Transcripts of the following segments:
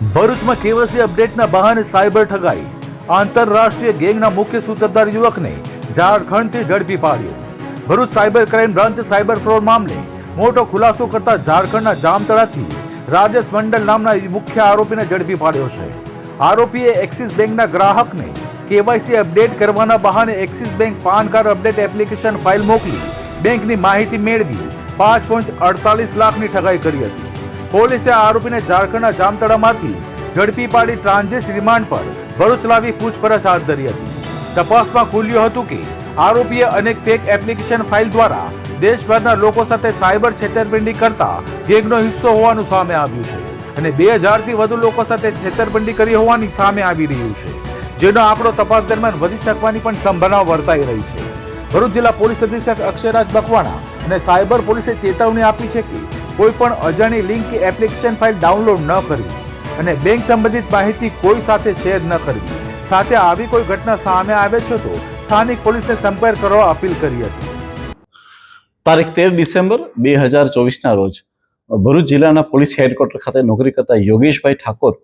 ભરૂચમાં કેવાયસી અપડેટના બહાને સાયબર ઠગાઈ. આંતરરાષ્ટ્રીય ગેંગના મુખ્ય સૂત્રધાર યુવકને ઝારખંડથી ઝડપી પાડ્યો. Bharuch cyber crime branch cyber fraud મામલે મોટો ખુલાસો કરતા ઝારખંડના જામતળાથી રાજેશ મંડલ નામના મુખ્ય આરોપીને ઝડપી પાડ્યો છે. આરોપીએ એક્સિસ બેંકના ગ્રાહકને કેવાયસી અપડેટ કરવાના બહાને Axis Bank PAN card update application file મોકલી બેંકની માહિતી મેળવી પાંચ પોઈન્ટ અડતાલીસ લાખની ઠગાઈ કરી હતી. પોલીસે આરોપીને ઝારખંડના જામતળામાંથી ઝડપી પાડી ટ્રાન્ઝિટ રિમાન્ડ પર ભરૂચ લાવી પૂછપરછ હાથ ધરી હતી. તપાસમાં ખુલ્યું હતું કે આરોપીએ અનેક ફેક એપ્લિકેશન ફાઇલ દ્વારા દેશભરના લોકો સાથે સાયબર છેતરપિંડી કરતા ગેંગનો હિસ્સો હોવાનું સામે આવ્યું છે અને બે હજારથી વધુ લોકો સાથે છેતરપિંડી કરી હોવાની સામે આવી રહ્યું છે, જેનો આંકડો તપાસ દરમિયાન વધી શકવાની પણ સંભાવના વર્તાઈ રહી છે. ભરૂચ જિલ્લા પોલીસ અધિક્ષક અક્ષયરાજ બકવાણા અને સાયબર પોલીસે ચેતવણી આપી છે કે કોઈ પણ અજાણી લિંક કે એપ્લિકેશન ફાઇલ ડાઉનલોડ ન કરવી અને બેંક સંબંધિત માહિતી કોઈ સાથે શેર ન કરવી. સાથે આવી કોઈ ઘટના સામે આવે છે તો સ્થાનિક પોલીસને સંપર્ક કરવા અપીલ કરી હતી. તારીખ તેર ડિસેમ્બર બે હજાર ચોવીસના રોજ ભરૂચ જિલ્લાના પોલીસ હેડક્વાર્ટર ખાતે નોકરી કરતા યોગેશભાઈ ઠાકોર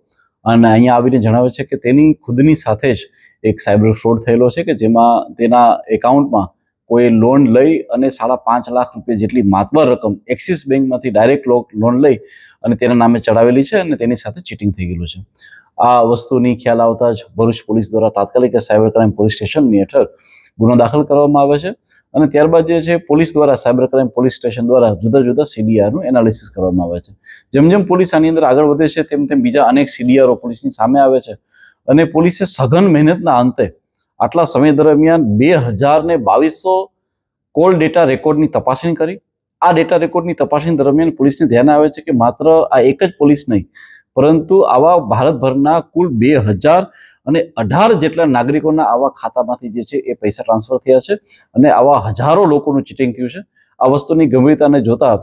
અને અહીંયા આવીને જણાવે છે કે તેની ખુદની સાથે જ એક સાયબર ફ્રોડ થયેલો છે કે જેમાં તેના એકાઉન્ટમાં કોઈ લોન લઈ અને સાડા પાંચ લાખ રૂપિયા જેટલી માતબર રકમ એક્સિસ બેંકમાંથી ડાયરેક્ટ લોન લઈ અને તેના નામે ચડાવેલી છે અને તેની સાથે ચીટિંગ થઈ ગયેલું છે. આ વસ્તુની ખ્યાલ આવતા જ ભરૂચ પોલીસ દ્વારા તાત્કાલિક સાયબર ક્રાઇમ પોલીસ સ્ટેશનની હેઠળ ગુનો દાખલ કરવામાં આવે છે અને ત્યારબાદ જે છે પોલીસ દ્વારા સાયબર ક્રાઇમ પોલીસ સ્ટેશન દ્વારા જુદા જુદા સીડીઆરનું એનાલિસિસ કરવામાં આવે છે. જેમ જેમ પોલીસ આની અંદર આગળ વધે છે, તેમ તેમ બીજા અનેક સીડીઆરઓ પોલીસની સામે આવે છે અને પોલીસે સઘન મહેનતના અંતે આટલા સમય દરમિયાન બે હજાર ને બાવીસો કોલ ડેટા રેકોર્ડની તપાસણી કરી. આ ડેટા રેકોર્ડની તપાસણી દરમિયાન પોલીસને ધ્યાન આવે છે કે માત્ર આ એક જ પોલીસ નહીં, પરંતુ આવા ભારતભરના કુલ બે હજાર અને અઢાર જેટલા નાગરિકોના આવા ખાતામાંથી જે છે એ પૈસા ટ્રાન્સફર થયા છે અને આવા હજારો લોકોનું ચીટિંગ થયું છે. આ વસ્તુની ગંભીરતાને જોતા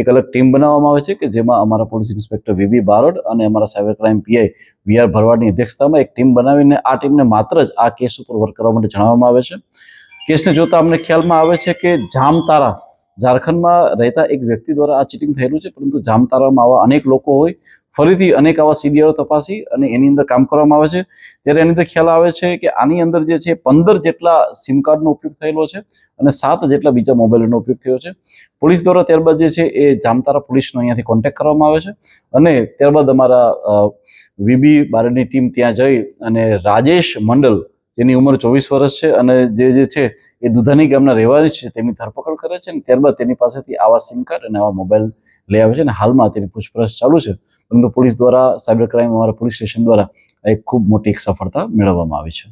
એક અલગ ટીમ બનાવવામાં આવે છે કે જેમાં અમારા પોલીસ ઇન્સ્પેક્ટર વીબી બારોડ અને અમારા cyber crime PI V R ભરવાડની અધ્યક્ષતામાં એક ટીમ બનાવીને આ ટીમને માત્ર જ આ કેસ ઉપર વર્ક કરવા માટે જણાવવામાં આવે છે. કેસને જોતા અમને ખ્યાલમાં આવે છે કે જામતારા ઝારખંડમાં રહેતા એક વ્યક્તિ દ્વારા આ ચીટિંગ થયેલું છે, પરંતુ જામતારામાં આવા અનેક લોકો હોય ફરીથી અનેક આવા સીડીઆરો તપાસી અને એની અંદર કામ કરવામાં આવે છે. ત્યારે એની અંદર ખ્યાલ આવે છે કે આની અંદર જે છે પંદર જેટલા સિમ કાર્ડનો ઉપયોગ થયેલો છે અને સાત જેટલા બીજા મોબાઈલનો ઉપયોગ થયો છે. પોલીસ દ્વારા ત્યારબાદ જે છે એ જામતારા પોલીસનો અહીંયાથી કોન્ટેક્ટ કરવામાં આવે છે અને ત્યારબાદ અમારા વીબી બારની ટીમ ત્યાં જઈ અને રાજેશ મંડલ જેની ઉંમર ચોવીસ વર્ષ છે અને જે જે છે એ દુધાની ગામના રહેવાની છે, તેમની ધરપકડ કરે છે અને ત્યારબાદ તેની પાસેથી આવા સિમ કાર્ડ અને આવા મોબાઈલ લઈ આવે છે અને હાલમાં તેની પૂછપરછ ચાલુ છે. પરંતુ પોલીસ દ્વારા સાયબર ક્રાઇમ અમારા પોલીસ સ્ટેશન દ્વારા એક ખૂબ મોટી એક સફળતા મેળવવામાં આવી છે.